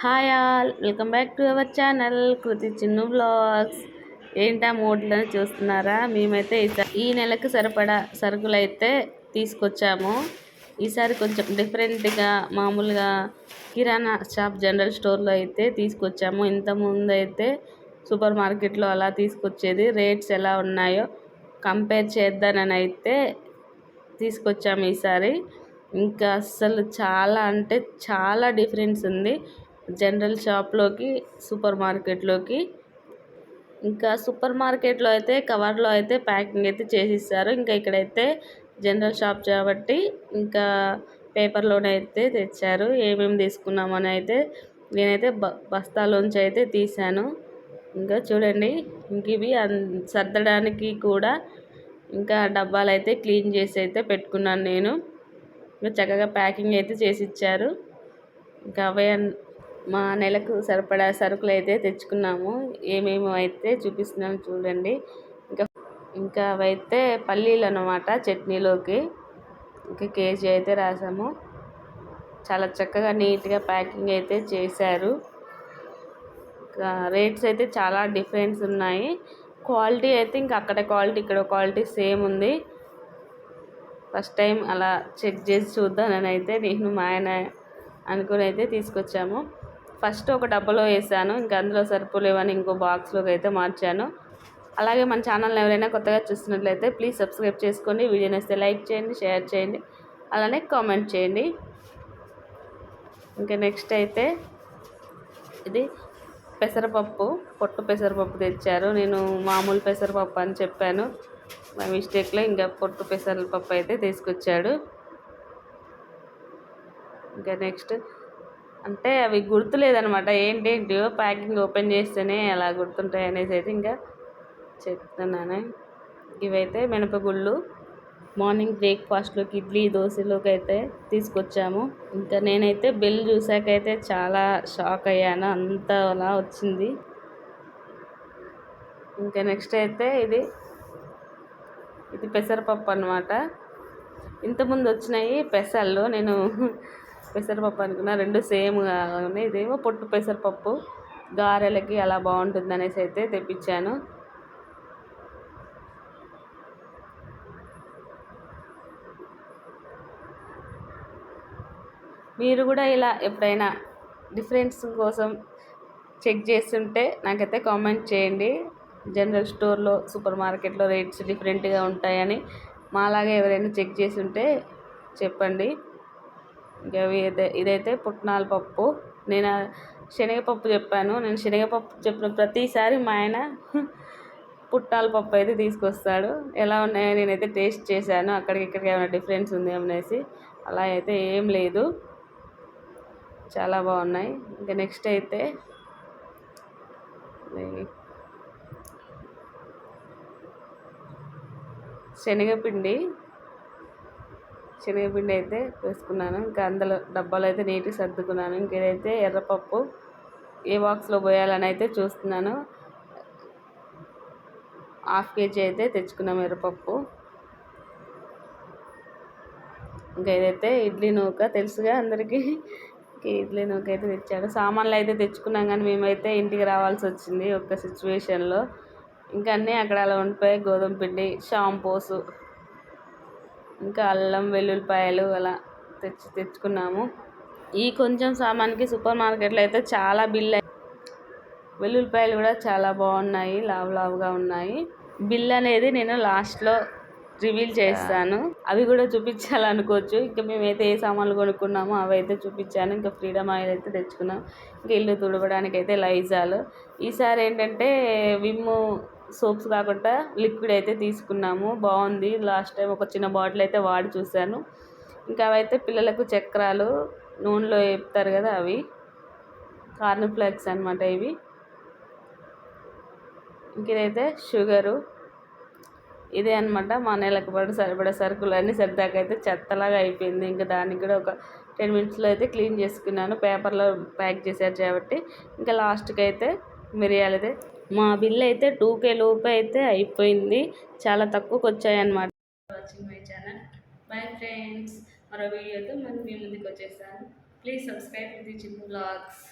Hi all welcome back to our channel Kriti Chinnu vlogs. ఏంటా మూడ్లను చూస్తున్నారా? మేమైతే ఈ నెలకు సరిపడా సరుకులు అయితే తీసుకొచ్చాము. ఈసారి కొంచెం డిఫరెంట్గా మామూలుగా కిరాణా షాప్ జనరల్ స్టోర్లో అయితే తీసుకొచ్చాము. ఇంతకుముందు అయితే సూపర్ మార్కెట్లో అలా తీసుకొచ్చేది. రేట్స్ ఎలా ఉన్నాయో కంపేర్ చేద్దానని అయితే తీసుకొచ్చాము ఈసారి. ఇంకా అస్సలు చాలా అంటే చాలా డిఫరెన్స్ ఉంది. జనరల్ షాప్లోకి సూపర్ మార్కెట్లోకి. ఇంకా సూపర్ మార్కెట్లో అయితే కవర్లో అయితే ప్యాకింగ్ అయితే చేసిస్తారు. ఇంకా ఇక్కడైతే జనరల్ షాప్ కాబట్టి ఇంకా పేపర్లోనే అయితే తెచ్చారు. ఏమేమి తీసుకున్నామని అయితే నేనైతే బ బస్తాలోంచి అయితే తీశాను. ఇంకా చూడండి ఇంక ఇవి సర్దడానికి కూడా ఇంకా డబ్బాలు అయితే క్లీన్ చేసి అయితే పెట్టుకున్నాను నేను. ఇంకా చక్కగా ప్యాకింగ్ అయితే చేసి ఇచ్చారు. ఇంకా అవే మా నెలకు సరిపడా సరుకులు అయితే తెచ్చుకున్నాము. ఏమేమి అయితే చూపిస్తున్నాను చూడండి. ఇంకా ఇంకా అవైతే పల్లీలు అనమాట చట్నీలోకి. ఇంకా కేజీ అయితే రాసాము. చాలా చక్కగా నీట్గా ప్యాకింగ్ అయితే చేశారు. ఇంకా రేట్స్ అయితే చాలా డిఫరెన్స్ ఉన్నాయి. క్వాలిటీ అయితే ఇంకా అక్కడ క్వాలిటీ ఇక్కడ క్వాలిటీ సేమ్ ఉంది. ఫస్ట్ టైం అలా చెక్ చేసి చూద్దానని అయితే నేను మా ఆయన అనుకుని అయితే తీసుకొచ్చాము. ఫస్ట్ ఒక డబ్బాలో వేసాను ఇంకా అందులో సరిపోలేవని ఇంకో బాక్స్లోకి అయితే మార్చాను. అలాగే మన ఛానల్ని ఎవరైనా కొత్తగా చూస్తున్నట్లయితే ప్లీజ్ సబ్స్క్రైబ్ చేసుకోండి వీడియోని వస్తే లైక్ చేయండి షేర్ చేయండి అలానే కామెంట్ చేయండి. ఇంకా నెక్స్ట్ అయితే ఇది పెసరపప్పు పొట్టు పెసరపప్పు తెచ్చారు. నేను మామూలు పెసరపప్పు అని చెప్పాను. మా మిస్టేక్లో ఇంకా పొట్టు పెసరపప్పు అయితే తీసుకొచ్చాడు. ఇంకా నెక్స్ట్ అంటే అవి గుర్తులేదనమాట ఏంటేంటో ప్యాకింగ్ ఓపెన్ చేస్తేనే అలా గుర్తుంటాయి అనేసి అయితే ఇంకా చెప్తున్నాను. ఇవైతే మినపగుళ్ళు. మార్నింగ్ బ్రేక్ఫాస్ట్లోకి ఇడ్లీ దోశలోకి అయితే తీసుకొచ్చాము. ఇంకా నేనైతే బిల్ చూసాకైతే చాలా షాక్ అయ్యాను. అంత అలా వచ్చింది. ఇంకా నెక్స్ట్ అయితే ఇది ఇది పెసరపప్పు అనమాట ఇంతకుముందు వచ్చినాయి పెసళ్ళు నేను పెసరపప్పు అనుకున్నా రెండు సేమ్ ఉన్నాయి. ఇదేమో పొట్టు పెసరపప్పు గారెలకి అలా బాగుంటుంది అనేసి అయితే తెప్పించాను. మీరు కూడా ఇలా ఎప్పుడైనా డిఫరెన్స్ కోసం చెక్ చేస్తుంటే నాకైతే కామెంట్ చేయండి. జనరల్ స్టోర్లో సూపర్ మార్కెట్లో రేట్స్ డిఫరెంట్గా ఉంటాయని మాలాగే ఎవరైనా చెక్ చేసి ఉంటే చెప్పండి. ఇంకా ఇదైతే పుట్నాల పప్పు. నేను శనగపప్పు చెప్పాను. నేను శనగపప్పు చెప్పిన ప్రతిసారి మా ఆయన పుట్నాల పప్పు అయితే తీసుకొస్తాడు. ఎలా ఉన్నాయో నేనైతే టేస్ట్ చేశాను. అక్కడికి ఇక్కడికి ఏమైనా డిఫరెన్స్ ఉంది అనేసి అలా అయితే ఏం లేదు. చాలా బాగున్నాయి. ఇంకా నెక్స్ట్ అయితే శనగపిండి. శనగపిండి అయితే వేసుకున్నాను. ఇంకా అందులో డబ్బాలు అయితే నీట్గా సర్దుకున్నాను. ఇంకేదైతే ఎర్రపప్పు ఏ బాక్స్లో పోయాలని అయితే చూస్తున్నాను. హాఫ్ కేజీ అయితే తెచ్చుకున్నాం ఎర్రపప్పు. ఇంకా ఏదైతే ఇడ్లీ నూక. తెలుసుగా అందరికీ? ఇడ్లీ నూక అయితే తెచ్చాడు. సామాన్లు అయితే తెచ్చుకున్నాం కానీ మేమైతే ఇంటికి రావాల్సి వచ్చింది ఒక సిచ్యువేషన్లో. ఇంకా అన్నీ అక్కడ అలా ఉండిపోయాయి. గోధుమ పిండి షాంపూస్ ఇంకా అల్లం వెల్లుల్లిపాయలు అలా తెచ్చి తెచ్చుకున్నాము. ఈ కొంచెం సామాన్కి సూపర్ మార్కెట్లో అయితే చాలా బిల్ వెల్లుల్లిపాయలు కూడా చాలా బాగున్నాయి లావు లావుగా ఉన్నాయి. బిల్ అనేది నేను లాస్ట్లో రివీల్ చేస్తాను. అవి కూడా చూపించాలనుకోవచ్చు. ఇంకా మేమైతే ఏ సామాన్లు కొనుక్కున్నామో అవి అయితే చూపించాను. ఇంకా ఫ్రీడమ్ ఆయిల్ అయితే తెచ్చుకున్నాం. ఇంకా ఇల్లు తుడవడానికి అయితే లైజాలు. ఈసారి ఏంటంటే విమ్ సోప్స్ కాకుండా లిక్విడ్ అయితే తీసుకున్నాము. బాగుంది. లాస్ట్ టైం ఒక చిన్న బాటిల్ అయితే వాడి చూశాను. ఇంకా అవైతే పిల్లలకు చక్రాలు నూనెలో వేపుతారు కదా అవి. కార్న్ ఫ్లెక్స్ అనమాట ఇవి. ఇంక ఇదైతే షుగరు. ఇదే అనమాట మా నెలకు పడి సరిపడే సరుకులు అన్నీ సరిదాకా అయితే చెత్తలాగా అయిపోయింది. ఇంకా దానికి కూడా ఒక టెన్ మినిట్స్లో అయితే క్లీన్ చేసుకున్నాను. పేపర్లో ప్యాక్ చేశారు కాబట్టి. ఇంకా లాస్ట్కి అయితే మిరియాలు అయితే మా బిల్ అయితే టూ కే లోపు అయితే అయిపోయింది. చాలా తక్కువకి వచ్చాయన్నమాట watching my channel bye friends మరో వీడియోతో మనం మీ ముందుకు వచ్చేసాను please subscribe the Chinna vlogs